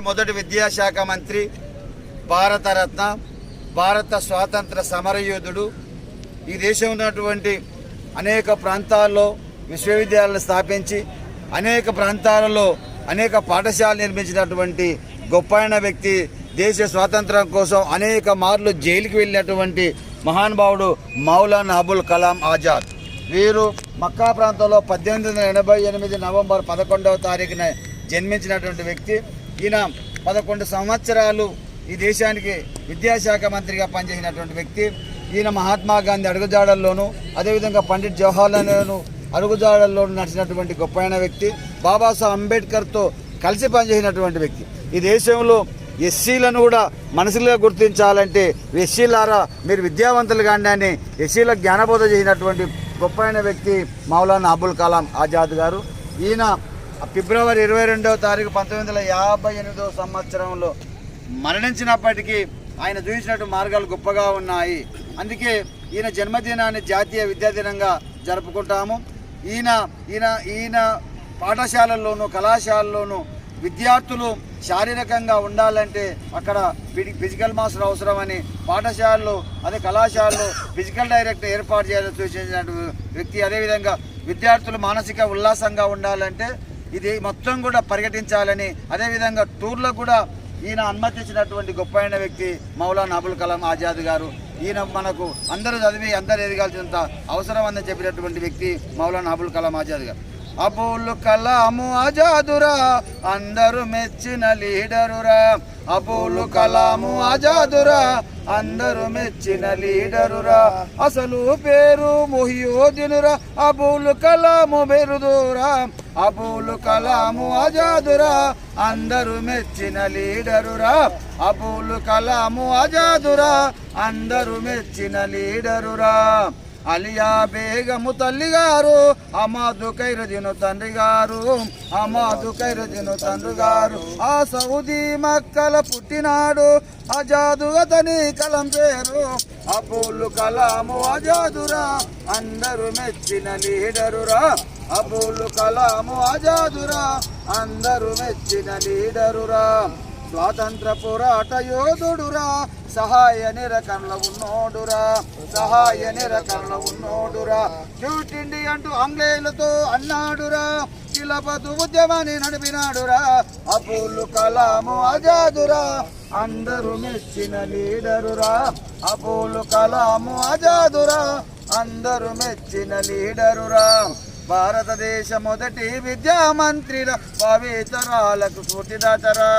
మొదటి విద్యాశాఖ మంత్రి భారతరత్న భారత స్వాతంత్ర సమరయోధుడు. ఈ దేశం ఉన్నటువంటి అనేక ప్రాంతాల్లో విశ్వవిద్యాలయాలు స్థాపించి అనేక ప్రాంతాలలో అనేక పాఠశాలలు నిర్మించినటువంటి గొప్పైన వ్యక్తి దేశ స్వాతంత్రం కోసం అనేక మార్లు జైలుకి వెళ్ళినటువంటి మహానుభావుడు మౌలానా అబుల్ కలాం ఆజాద్. వీరు మక్కా ప్రాంతంలో పద్దెనిమిది వందల ఎనభై ఎనిమిది నవంబర్ పదకొండవ తారీఖున జన్మించినటువంటి వ్యక్తి. ఈయన పదకొండు సంవత్సరాలు ఈ దేశానికి విద్యాశాఖ మంత్రిగా పనిచేసినటువంటి వ్యక్తి. ఈయన మహాత్మా గాంధీ అడుగుజాడల్లోనూ అదేవిధంగా పండిట్ జవహర్లాల్ నెహ్రూ అడుగుజాడల్లోనూ నడిచినటువంటి గొప్పైన వ్యక్తి. బాబాసాహెబ్ అంబేద్కర్తో కలిసి పనిచేసినటువంటి వ్యక్తి. ఈ దేశంలో ఎస్సీలను కూడా మనసులుగా గుర్తించాలంటే ఎస్సీలారా మీరు విద్యావంతులు కానీ అని ఎస్సీలకు జ్ఞానబోధ చేసినటువంటి గొప్పైన వ్యక్తి మౌలానా అబుల్ కలాం ఆజాద్ గారు. ఈయన ఫిబ్రవరి ఇరవై రెండవ తారీఖు పంతొమ్మిది వందల యాభై ఎనిమిదవ సంవత్సరంలో మరణించినప్పటికీ ఆయన చూపించినట్టు మార్గాలు గొప్పగా ఉన్నాయి. అందుకే ఈయన జన్మదినాన్ని జాతీయ విద్యాదినంగా జరుపుకుంటాము. ఈయన ఈయన ఈయన పాఠశాలల్లోనూ కళాశాలల్లోనూ విద్యార్థులు శారీరకంగా ఉండాలంటే అక్కడ ఫిజికల్ మాస్టర్ అవసరమని పాఠశాలలో అదే కళాశాలలో ఫిజికల్ డైరెక్టర్ ఏర్పాటు చేయాలని సూచించిన వ్యక్తి. అదేవిధంగా విద్యార్థులు మానసిక ఉల్లాసంగా ఉండాలంటే ఇది మొత్తం కూడా పర్యటించాలని అదేవిధంగా టూర్లో కూడా ఈయన అనుమతించినటువంటి గొప్ప అయిన వ్యక్తి మౌలానా అబుల్ కలాం ఆజాద్ గారు. ఈయన మనకు అందరూ చదివి అందరూ ఎదగాల్సినంత అవసరం అని చెప్పినటువంటి వ్యక్తి మౌలానా అబుల్ కలాం ఆజాద్ గారు. అబుల్ కలాము ఆజాదురా అందరూ మెచ్చిన లీడరురా. అబుల్ కలాము ఆజాదురా అందరూ మెచ్చిన లీడరురా. అసలు పేరు మొహియోదినురా అబుల్ కలాము బెరుదురా. అబుల్ కలాము అజాదురా అందరూ మెచ్చిన లీడరురా. అబుల్ కలాము అజాదురా అందరూ మెచ్చిన లీడరురా. అలియా బేగము తల్లి గారు అమాదు కైరదిను తండ్రి గారు అమాదు కైరదిను తండ్రి గారు ఆ సౌదీ మక్కల పుట్టినాడు అజాదు అతని కలం పేరు. అబుల్ కలాము అజాదురా అందరూ మెచ్చిన లీడరురా. అబుల్ కలాము అజాదురా అందరూ మెచ్చిన లీడరురా. స్వాతంత్ర పోరాట యోధుడురా సహాయ నిరకరణ ఉన్నోడురా సహాయ నిరకరణ ఉన్నోడురా. క్యూట్ ఇండి అంటూ ఆంగ్లేయులతో అన్నాడురా కిలపదు ఉద్యమాన్ని నడిపినాడురా. అబుల్ కలాము ఆజాదురా అందరూ మెచ్చిన లీడరురా. అబుల్ కలాము ఆజాదురా అందరూ మెచ్చిన లీడరురా. భారతదేశ మొదటి విద్యా మంత్రిల పవితరాలకు స్ఫూర్తిదాతరా